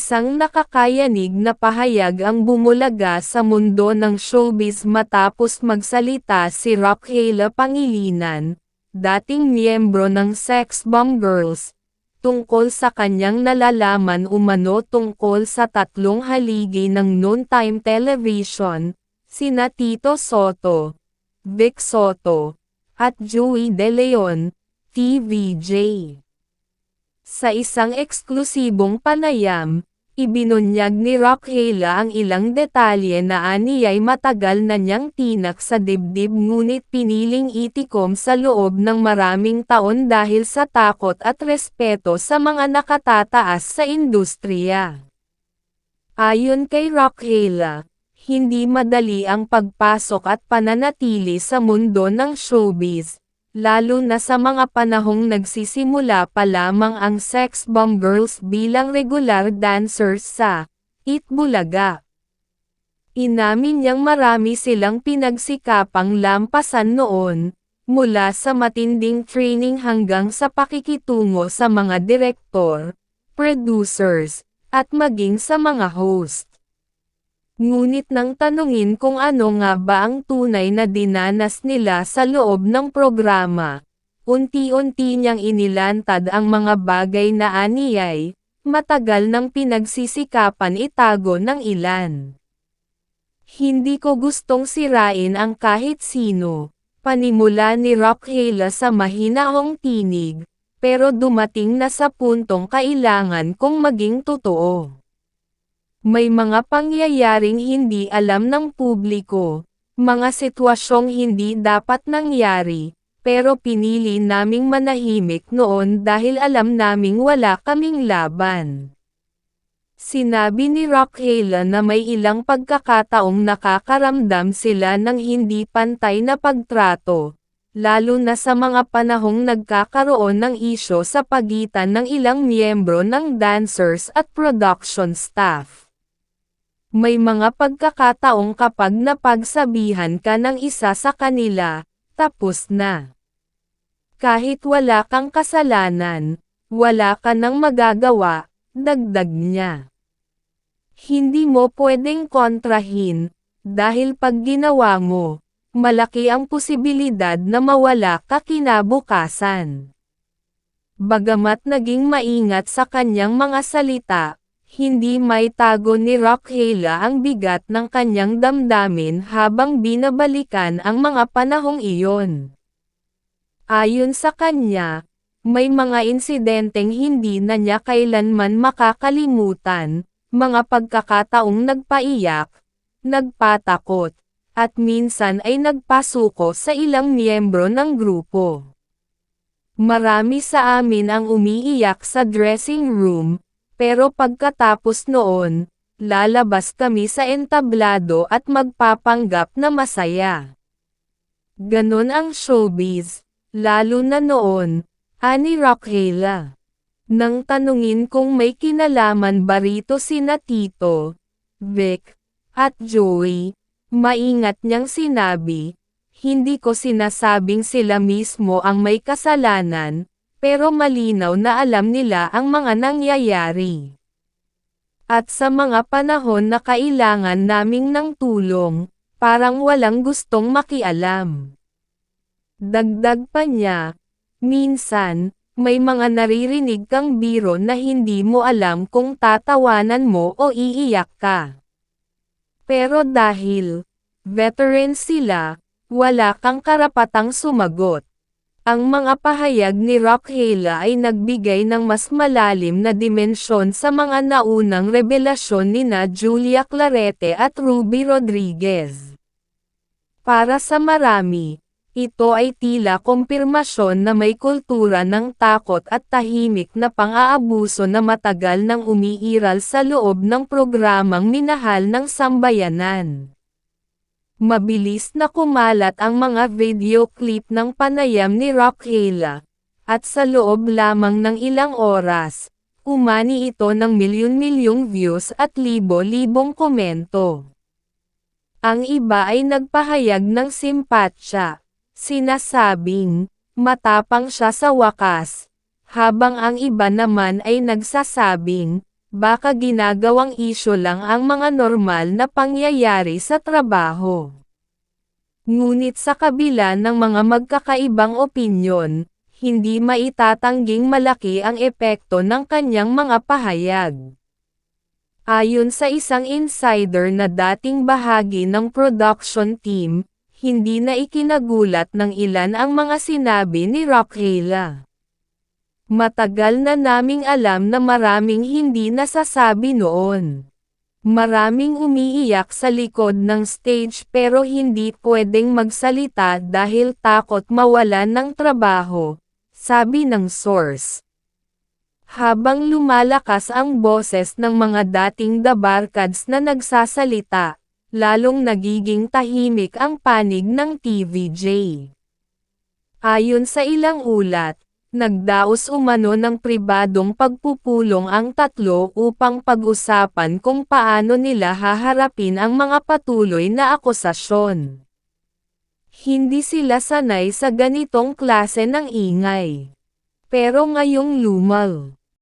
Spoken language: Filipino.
Isang nakakayanig na pahayag ang bumulaga sa mundo ng showbiz matapos magsalita si Rockeela Pangilinan, dating miyembro ng Sex Bomb Girls, tungkol sa kanyang nalalaman umano tungkol sa tatlong haligi ng noontime television, sina Tito Soto, Vic Soto, at Joey De Leon, TVJ. Sa isang eksklusibong panayam, ibinunyag ni Rockeela ang ilang detalye na aniyay matagal na niyang tinak sa dibdib ngunit piniling itikom sa loob ng maraming taon dahil sa takot at respeto sa mga nakatataas sa industriya. Ayon kay Rockeela, hindi madali ang pagpasok at pananatili sa mundo ng showbiz, lalo na sa mga panahong nagsisimula pa lamang ang sex bomb girls bilang regular dancers sa Itbulaga. Inamin niyang marami silang pinagsikapang lampasan noon, mula sa matinding training hanggang sa pakikitungo sa mga direktor, producers, at maging sa mga host. Ngunit nang tanungin kung ano nga ba ang tunay na dinanas nila sa loob ng programa, unti-unti niyang inilantad ang mga bagay na aniyay, matagal nang pinagsisikapan itago ng ilan. Hindi ko gustong sirain ang kahit sino, panimula ni Rockeela sa mahinahong tinig, pero dumating na sa puntong kailangan kong maging totoo. May mga pangyayaring hindi alam ng publiko, mga sitwasyong hindi dapat nangyari, pero pinili naming manahimik noon dahil alam naming wala kaming laban. Sinabi ni Rockeela na may ilang pagkakataong nakakaramdam sila ng hindi pantay na pagtrato, lalo na sa mga panahong nagkakaroon ng isyo sa pagitan ng ilang miyembro ng dancers at production staff. May mga pagkakataong kapag napagsabihan ka ng isa sa kanila, tapos na. Kahit wala kang kasalanan, wala ka nang magagawa, dagdag niya. Hindi mo pwedeng kontrahin, dahil pag ginawa mo, malaki ang posibilidad na mawala ka kinabukasan. Bagamat naging maingat sa kanyang mga salita, hindi may tago ni Rockeela ang bigat ng kanyang damdamin habang binabalikan ang mga panahong iyon. Ayon sa kanya, may mga insidenteng hindi na niya kailanman makakalimutan, mga pagkakataong nagpaiyak, nagpatakot, at minsan ay nagpasuko sa ilang miyembro ng grupo. Marami sa amin ang umiiyak sa dressing room, pero pagkatapos noon, lalabas kami sa entablado at magpapanggap na masaya. Ganon ang showbiz, lalo na noon, ani Rockeela. Nang tanungin kung may kinalaman ba rito sina Tito, Vic, at Joey, maingat niyang sinabi, hindi ko sinasabing sila mismo ang may kasalanan, pero malinaw na alam nila ang mga nangyayari. At sa mga panahon na kailangan naming ng tulong, parang walang gustong makialam. Dagdag pa niya, minsan, may mga naririnig kang biro na hindi mo alam kung tatawanan mo o iiyak ka. Pero dahil, veteran sila, wala kang karapatang sumagot. Ang mga pahayag ni Rockeela ay nagbigay ng mas malalim na dimensyon sa mga naunang revelasyon ni na Julia Clarete at Ruby Rodriguez. Para sa marami, ito ay tila kumpirmasyon na may kultura ng takot at tahimik na pang-aabuso na matagal nang umiiral sa loob ng programang minahal ng sambayanan. Mabilis na kumalat ang mga video clip ng panayam ni Rockeela, at sa loob lamang ng ilang oras, umani ito ng milyon-milyong views at libo-libong komento. Ang iba ay nagpahayag ng simpatsya, Sinasabing, matapang siya sa wakas, habang ang iba naman ay nagsasabing, baka ginagawang isyo lang ang mga normal na pangyayari sa trabaho. Ngunit sa kabila ng mga magkakaibang opinyon, hindi maitatangging malaki ang epekto ng kanyang mga pahayag. Ayon sa isang insider na dating bahagi ng production team, hindi na ikinagulat ng ilan ang mga sinabi ni Raquela. Matagal na naming alam na maraming hindi nasasabi noon. Maraming umiiyak sa likod ng stage pero hindi pwedeng magsalita dahil takot mawalan ng trabaho, sabi ng source. Habang lumalakas ang boses ng mga dating dabarkads na nagsasalita, lalong nagiging tahimik ang panig ng TVJ. Ayon sa ilang ulat, Nagdaos umano ng pribadong pagpupulong ang tatlo upang pag-usapan kung paano nila haharapin ang mga patuloy na akusasyon. Hindi sila sanay sa ganitong klase ng ingay. Pero ngayong lumal,